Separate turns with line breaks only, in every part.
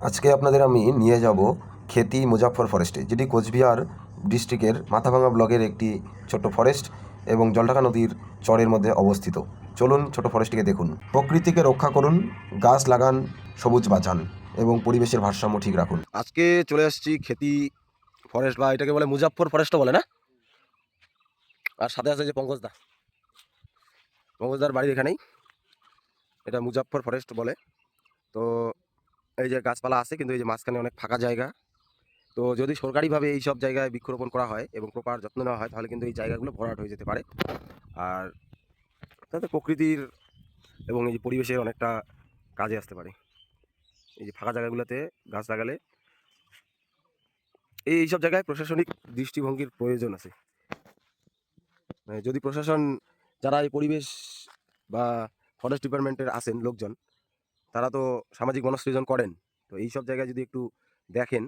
আজকে আপনাদের আমি নিয়ে যাব খেতি মুজাফর ফরেস্টে যেটি কোচবিহার ডিস্ট্রিক্টের মাথাভাঙা ব্লকের একটি ছোট্ট ফরেস্ট এবং জলঢাকা নদীর চরের মধ্যে অবস্থিত। চলুন ছোট ফরেস্টটিকে দেখুন। প্রকৃতিকে রক্ষা করুন, গাছ লাগান, সবুজ বাঁচান এবং পরিবেশের ভারসাম্য ঠিক রাখুন।
আজকে চলে আসছি খেতি ফরেস্ট বা এটাকে বলে মুজাফর ফরেস্টও বলে না? আর সাথে আছে যে পঙ্কজদা পঙ্কজদার বাড়ি এখানেই। এটা মুজাফর ফরেস্ট বলে। তো এই যে গাছপালা আছে, কিন্তু এই যে মাঝখানে অনেক ফাঁকা জায়গা। তো যদি সরকারিভাবে এই সব জায়গায় বৃক্ষরোপণ করা হয় এবং প্রপার যত্ন নেওয়া হয়, তাহলে কিন্তু এই জায়গাগুলো ভরাট হয়ে যেতে পারে। আর তাতে প্রকৃতির এবং এই যে পরিবেশের অনেকটা কাজে আসতে পারে। এই যে ফাঁকা জায়গাগুলোতে গাছ লাগালে এই এইসব জায়গায় প্রশাসনিক দৃষ্টিভঙ্গির প্রয়োজন আছে। মানে যদি প্রশাসন, যারা এই পরিবেশ বা ফরেস্ট ডিপার্টমেন্টের আছেন, লোকজন তারা তো সামাজিক মনসৃজন করেন। তো এই সব জায়গায় যদি একটু দেখেন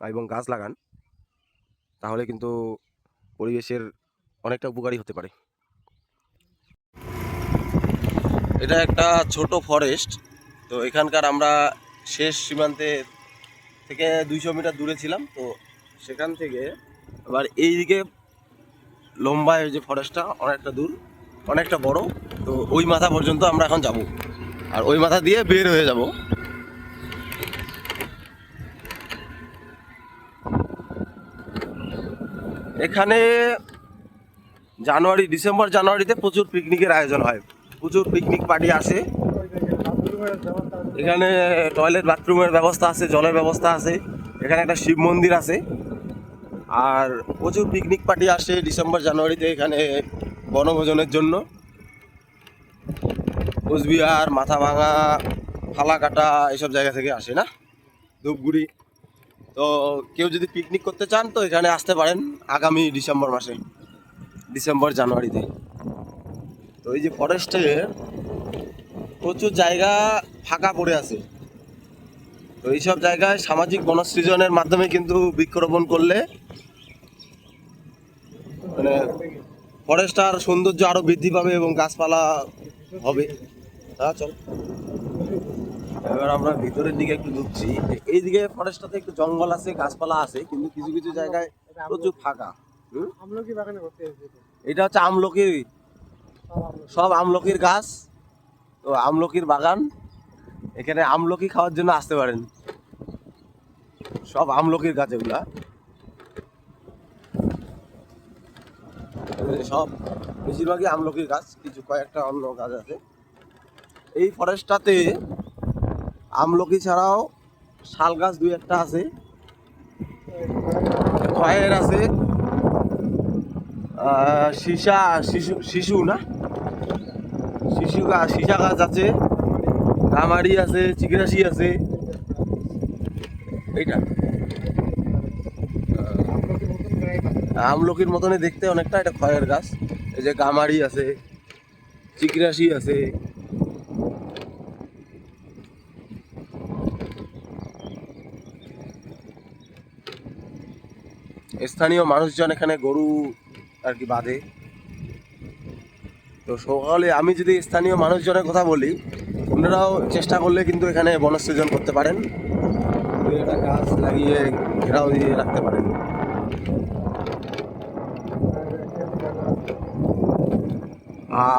এবং গাছ লাগান, তাহলে কিন্তু পরিবেশের অনেকটা উপকারী হতে পারে। এটা একটা ছোট ফরেস্ট তো এখানকার আমরা শেষ সীমান্তে থেকে দুইশো মিটার দূরে ছিলাম, তো সেখান থেকে আবার এইদিকে লম্বা এই যে ফরেস্টটা অনেকটা দূর, অনেকটা বড়, তো ওই মাথা পর্যন্ত আমরা এখন যাব। আর ওই মাথা দিয়ে বের হয়ে যাব। এখানে জানুয়ারি, ডিসেম্বর, জানুয়ারিতে প্রচুর পিকনিকের আয়োজন হয়। প্রচুর পিকনিক পার্টি আসে। এখানে টয়লেট বাথরুমের ব্যবস্থা আছে, জলের ব্যবস্থা আছে। এখানে একটা শিব মন্দির আছে। আর প্রচুর পিকনিক পার্টি আসে ডিসেম্বর, জানুয়ারিতে এখানে বনভোজনের জন্য। কোচবিহার মাথা ভাঙা ফালাকাটা এইসব জায়গা থেকে আসে, না? ধূপগুড়ি। তো কেউ যদি পিকনিক করতে চান, তো এখানে আসতে পারেন আগামী ডিসেম্বর মাসে, ডিসেম্বর জানুয়ারিতে। তো এই যে ফরেস্টে প্রচুর জায়গা ফাঁকা পড়ে আছে। তো এইসব জায়গায় সামাজিক বনসৃজনের মাধ্যমে কিন্তু বৃক্ষরোপণ করলে মানে ফরেস্টার সৌন্দর্য আরও বৃদ্ধি পাবে এবং গাছপালা হবে। হ্যাঁ চল। এবার আমরা ভিতরের দিকে একটু ঢুকছি। এইদিকে ফরেস্টটাতে একটু জঙ্গল আছে, গাছপালা আছে, কিন্তু কিছু কিছু জায়গায় প্রচুর ফাঁকা। এটা হচ্ছে
আমলকি।
সব আমলকির গাছ তো আমলকির বাগান। এখানে আমলকি খাওয়ার জন্য আসতে পারেন। সব আমলকির গাছ এগুলা। সব, বেশিরভাগই আমলকির গাছ, কিছু কয়েকটা অন্য গাছ আছে। এই ফরেস্টটাতে আমলকি ছাড়াও শাল গাছ দুই একটা আছে। খয়ের আছে। সীসা শিশু শিশু না? শিশু গাছ সীসা গাছ আছে। কামারি আছে চিকরাশি আছে। এইটা।
আমলকির মতন
আমলকির মতনই দেখতে অনেকটা এটা খয়ের গাছ। এই যে গামারি আছে চিকরাশি আছে। স্থানীয় মানুষজন এখানে গরু আর কি বাঁধে। তো সকালে আমি যদি স্থানীয় মানুষজনের কথা বলি, ওনারাও চেষ্টা করলে কিন্তু এখানে বনসৃজন করতে পারেন। একটা গাছ লাগিয়ে ঘেরাও দিয়ে রাখতে পারেন।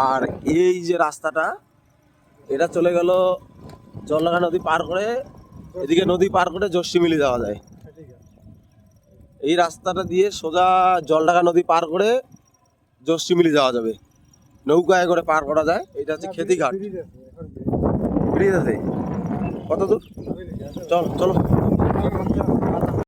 আর এই যে রাস্তাটা, এটা চলে গেল জলঢাকা নদী পার করে, এদিকে নদী পার করে জস্যি মিলি যাওয়া যায়। এই রাস্তাটা দিয়ে সোজা জলঢাকা নদী পার করে জসিমিলি মিলি যাওয়া যাবে। নৌকায় করে পার করা যায়। এটা হচ্ছে খেতিঘাট।
ব্রিজ আছে,
কত দূর? চল চলো।